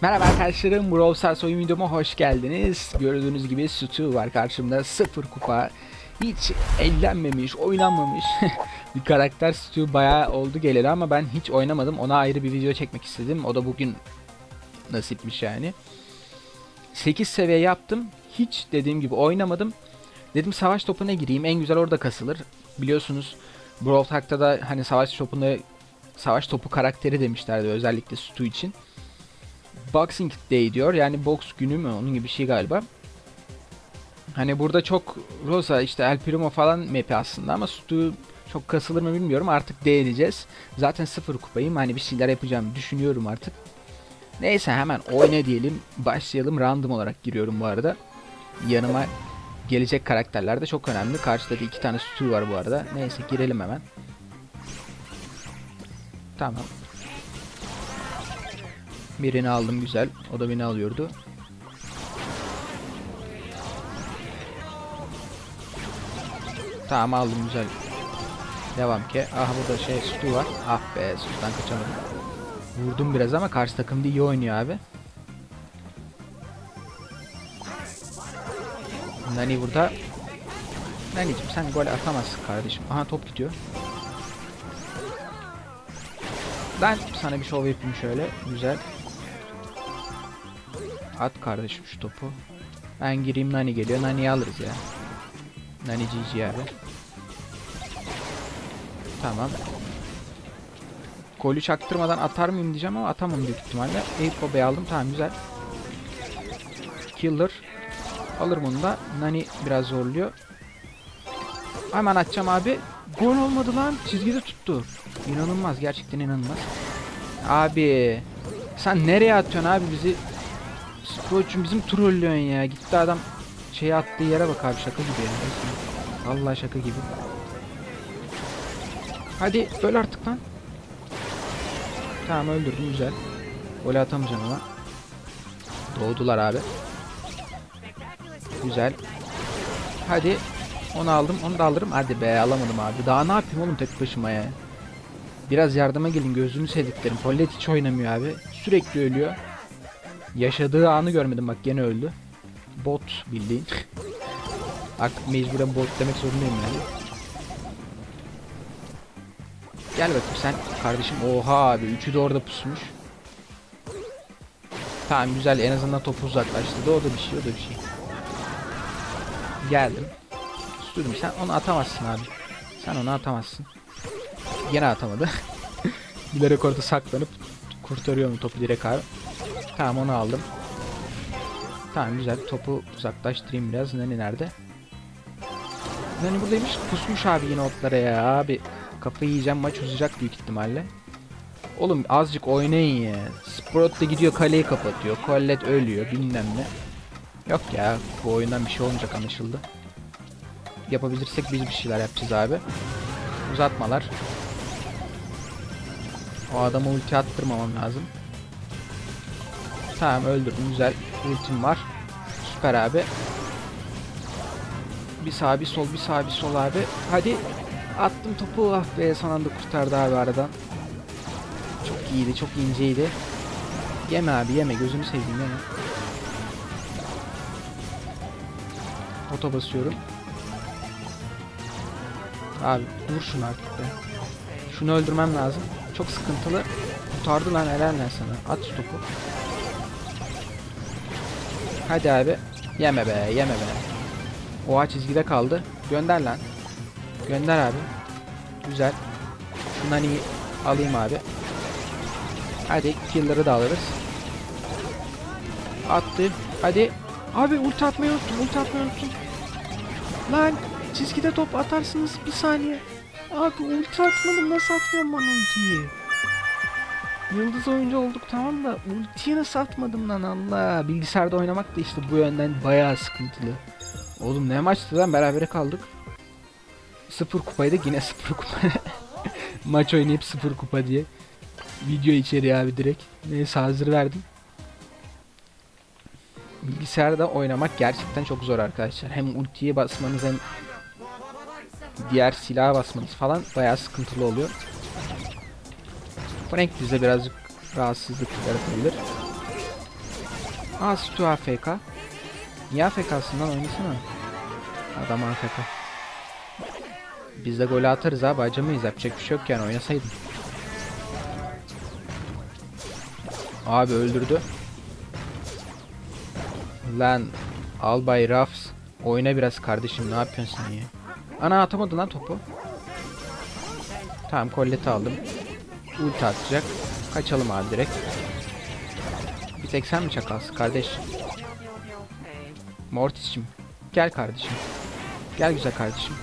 Merhaba arkadaşlarım, Brawl Stars oyun videoma hoş geldiniz. Gördüğünüz gibi Stu var karşımda, sıfır kupa. Hiç eğlenmemiş, oynanmamış bir karakter Stu bayağı oldu geleli ama ben hiç oynamadım. Ona ayrı bir video çekmek istedim. O da bugün nasipmiş yani. 8 seviye yaptım. Hiç dediğim gibi oynamadım. Dedim savaş topuna gireyim. En güzel orada kasılır. Biliyorsunuz Brawl Talk'ta da hani savaş topunda savaş topu karakteri demişlerdi özellikle Stu için. Boxing Day diyor. Yani boks günü mü onun gibi bir şey galiba. Hani burada çok Rosa işte El Primo falan map'i aslında ama Stu çok kasılır mı bilmiyorum. Artık deneyeceğiz. Zaten sıfır kupayım. Hani bir şeyler yapacağım düşünüyorum artık. Neyse hemen oyna diyelim. Başlayalım. Random olarak giriyorum bu arada. Yanıma gelecek karakterler de çok önemli. Karşıda da iki tane Stu var bu arada. Neyse girelim hemen. Tamam. Birini aldım güzel. O da beni alıyordu. Tamam aldım güzel. Devam ki. Ah burada şey Stu var. Ah be Stu'dan kaçamadım. Vurdum biraz ama karşı takım da iyi oynuyor abi. Nani burada. Nani'cim sen gol atamazsın kardeşim. Aha top gidiyor. Ben sana bir şov yapayım şöyle. Güzel. At kardeşim şu topu. Ben gireyim Nani geliyor. Nani'yi alırız ya. Nani GG abi. Tamam. Golü çaktırmadan atar mıyım diyeceğim ama atamam büyük ihtimalle. Eyüp Baba'yı aldım. Tamam güzel. Killer. Alır bunu da. Nani biraz zorluyor. Hemen atacağım abi. Gol olmadı lan. Çizgide tuttu. İnanılmaz. Gerçekten inanılmaz. Abi. Sen nereye atıyorsun abi bizi? Sprout'cum bizim trollüyorsun ya. Gitti adam şey attığı yere bak abi şaka gibi ya. Vallahi şaka gibi. Hadi öl artık lan. Tamam öldürdüm güzel. Gol atamayacağım ama. Doğdular abi. Güzel. Hadi. Onu aldım. Onu da alırım. Hadi be alamadım abi. Daha ne yapayım oğlum tek başıma ya. Biraz yardıma gelin gözünü sevdiklerim. Pollet hiç oynamıyor abi. Sürekli ölüyor. Yaşadığı anı görmedim bak gene öldü. Bot bildiğin. Artık mecburen bot demek zorundayım yani. Gel bakayım sen kardeşim. Oha abi üçü de orada pusmuş. Tamam güzel en azından topu uzaklaştırdı. O da bir şey o da bir şey. Geldim. Üstürdüm sen onu atamazsın abi. Sen onu atamazsın. Gene atamadı. Bilerek orada saklanıp kurtarıyor mu topu direkt abi. Tamam onu aldım. Tamam güzel topu uzaklaştırayım biraz. Nani nerede? Nani buradaymış. Pusmuş abi yine otlara ya abi. Kafayı yiyeceğim maç uzayacak büyük ihtimalle. Oğlum azıcık oynayın ya. Sprout da gidiyor kaleyi kapatıyor. Collet ölüyor bilmem ne. Yok ya bu oyundan bir şey olmayacak anlaşıldı. Yapabilirsek biz bir şeyler yapacağız abi. Uzatmalar. O adama ulti attırmamam lazım. Tamam öldürdüm güzel. Ultim var. Süper abi. Bir sağ bir sol bir sağ bir sol abi. Hadi. Attım topu ah be son anda kurtardı abi aradan. Çok iyiydi çok inceydi. Yeme abi yeme gözünü seveyim yeme. Oto basıyorum. Abi vur şunu artık be. Şunu öldürmem lazım. Çok sıkıntılı. Kurtardı lan helal lan sana. At topu. Hadi abi. Yeme be yeme be. Oha çizgide kaldı. Gönder lan. Gönder abi. Güzel. Şundan iyi alayım abi. Hadi kill'ları da alırız. Attı. Hadi. Abi ulti atmayı unuttum. Ulti atmayı unuttum. Lan çizgide top atarsınız bir saniye. Abi ulti atmadım nasıl atmıyorum ben ultiyi? Yıldız oyuncu olduk tamam da ultiyi nasıl atmadım lan Allah. Bilgisayarda oynamak da işte bu yönden bayağı sıkıntılı. Oğlum ne maçtı lan berabere kaldık. Sıfır kupaydık yine sıfır kupa. Maç oynayıp sıfır kupa diye. Video içeriği abi direkt. Neyse hazır verdim. Bilgisayarda oynamak gerçekten çok zor arkadaşlar. Hem ultiye basmanız hem diğer silaha basmanız falan bayağı sıkıntılı oluyor. Frank bize birazcık rahatsızlık yaratabilir. Aa Stu AFK. Niye AFK'sın lan oynasana. Adam AFK. Biz de gol atarız abi acımayız yapacak bir şey yok yani oynasaydın. Abi öldürdü. Lan Albay Rafs oyna biraz kardeşim ne yapıyorsun sen ya? Ana atamadı lan topu. Tamam kolleti aldım. Ulti atacak. Kaçalım abi direkt. Bir tek sen mi çakalsın kardeş? Mortis'cim gel kardeşim. Gel güzel kardeşim.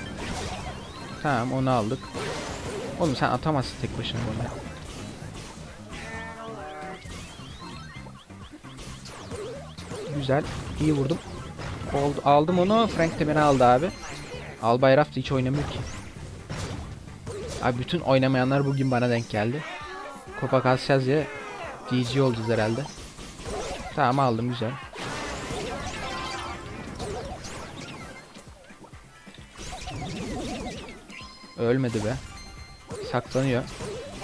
Tamam onu aldık. Oğlum sen atamazsın tek başına bunu. Güzel. iyi vurdum. Oldu, aldım onu. Frank de beni aldı abi. Albay Raft hiç oynamıyor ki. Abi bütün oynamayanlar bugün bana denk geldi. Kupa kasacağız ya. GG olacağız herhalde. Tamam aldım güzel. Ölmedi be. Saklanıyor.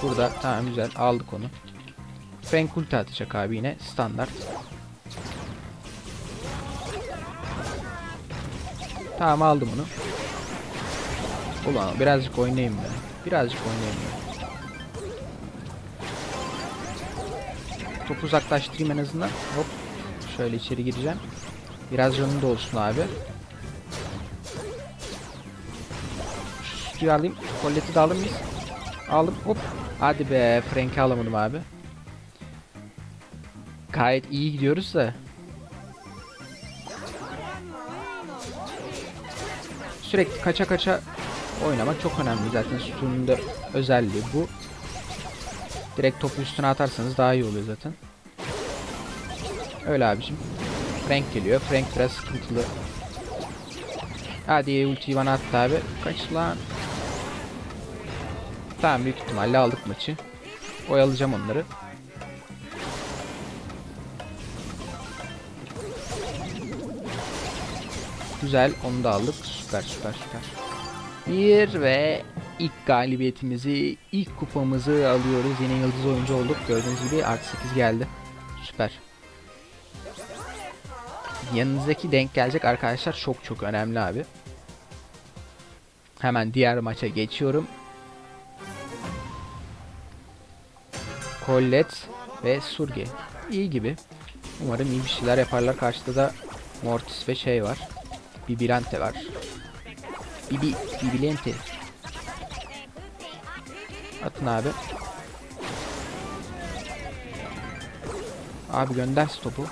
Burada tamam güzel aldık onu. Frank ulti atacak abi yine standart. Tamam aldım onu. Ulan birazcık oynayayım ben. Birazcık ben. Topu uzaklaştırayım en azından. Hop. Şöyle içeri gireceğim. Biraz canım da olsun abi. Şu alayım. Kolleti de alır mıyız? Aldım. Hop. Hadi be. Frank'i alamadım abi. Gayet iyi gidiyoruz da. Sürekli kaça kaça oynamak çok önemli. Zaten sütunun da özelliği bu. Direkt topu üstüne atarsanız daha iyi oluyor zaten. Öyle abicim. Frank geliyor. Frank biraz sıkıntılı. Hadi ultiyi bana attı abi. Kaç lan. Tamam büyük ihtimalle aldık maçı. Oyalayacağım onları. Güzel onu da aldık. Süper süper süper. Bir ve ilk galibiyetimizi, ilk kupamızı alıyoruz. Yine yıldız oyuncu olduk. Gördüğünüz gibi artı 8 geldi. Süper. Yanınızdaki denk gelecek arkadaşlar çok çok önemli abi. Hemen diğer maça geçiyorum. Colette ve Surge. İyi gibi. Umarım iyi bir şeyler yaparlar. Karşıda da Mortis ve şey var. Bibilante var. Bibi, Bibilente. Atın abi. Abi gönder topu.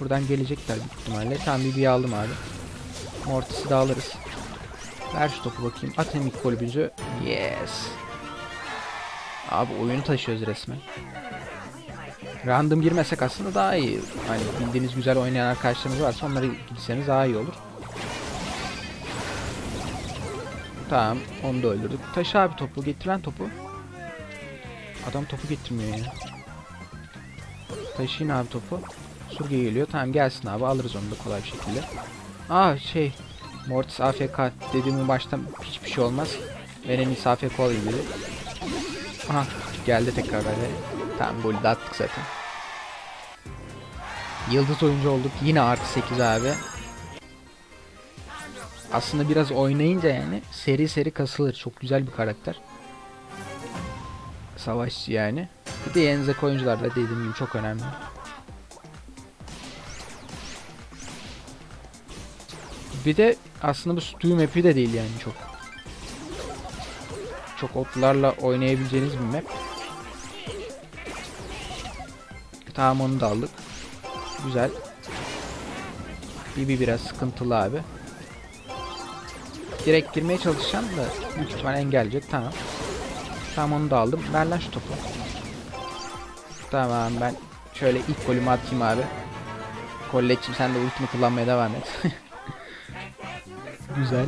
Buradan gelecekler büyük ihtimalle. Tamam Bibi'yi aldım abi. Mortis'i de alırız. Ver şu topu bakayım. Atın ilk golümüzü. Yes. Abi oyunu taşıyoruz resmen. Random girmesek aslında daha iyi. Hani bildiğiniz güzel oynayan arkadaşlarınız varsa onları gitseniz daha iyi olur. Tamam onu da öldürdük. Taşı abi topu getiren topu. Adam topu getirmiyor ya. Taşıyın abi topu. Surge geliyor. Tamam gelsin abi alırız onu da kolay bir şekilde. Aa şey Mortis AFK dediğimin baştan hiçbir şey olmaz. Ben en iyisi AFK olayım dedi. Aha geldi tekrar böyle. Tamam golü de attık zaten. Yıldız oyuncu olduk. Yine artı 8 abi. Aslında biraz oynayınca yani seri seri kasılır. Çok güzel bir karakter. Savaşçı yani. Bir de yanınızdaki oyuncular da dediğim gibi çok önemli. Bir de aslında bu Stew map'i de değil yani çok. Çok otlarla oynayabileceğiniz bir map. Tamam onu da aldık. Güzel. Bibi biraz sıkıntılı abi. Direkt girmeye çalışacağım da büyük ihtimal engelleyecek. Tamam. Tamam onu da aldım. Ver lan şu topu. Tamam ben şöyle ilk golümü atayım abi. Kolletçim sen de ultimi kullanmaya devam et. Güzel.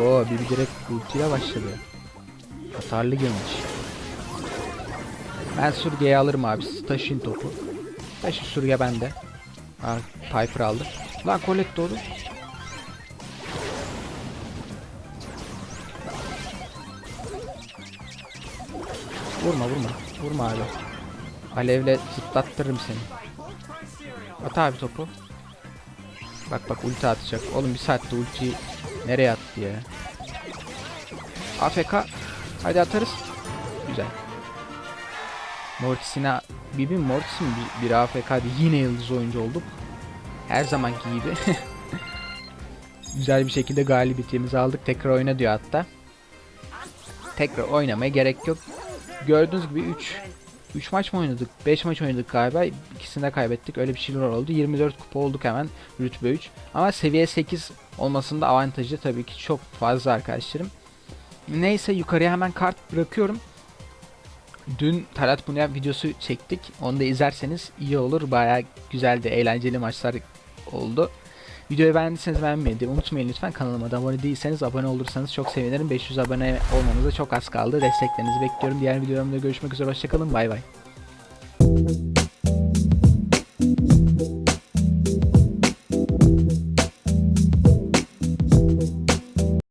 Oo Bibi direkt ultiyle başladı. Hasarlı girmiş. Ben Surge'yi alırım abi. Siz taşıyın topu. Taşı Surge bende. Ha, Piper aldı. Lan Colette doğdu. Vurma vurma. Vurma abi. Alevle zıplattırırım seni. At abi topu. Bak bak ulti atacak. Oğlum bir saatte ultiyi nereye attı ya? AFK. Hadi atarız. Güzel. Mortis'ine Bibi Mortis mi bir, bir AFK'di. Yine yıldız oyuncu olduk. Her zamanki gibi. Güzel bir şekilde galibiyetimizi aldık. Tekrar oyna diyor hatta. Tekrar oynamaya gerek yok. Gördüğünüz gibi 3 3 maç mı oynadık? 5 maç oynadık galiba. İkisini de kaybettik. Öyle bir şeyler oldu. 24 kupa olduk hemen rütbe 3. Ama seviye 8 olmasında avantajı tabii ki çok fazla arkadaşlarım. Neyse yukarıya hemen kart bırakıyorum. Dün Talat Bunya videosu çektik. Onu da izlerseniz iyi olur. Baya güzeldi, eğlenceli maçlar oldu. Videoyu beğendiyseniz beğenmeyi de unutmayın lütfen. Kanalıma da abone değilseniz abone olursanız çok sevinirim. 500 abone olmamıza çok az kaldı. Desteklerinizi bekliyorum. Diğer videolarımda görüşmek üzere. Hoşçakalın. Bay bay.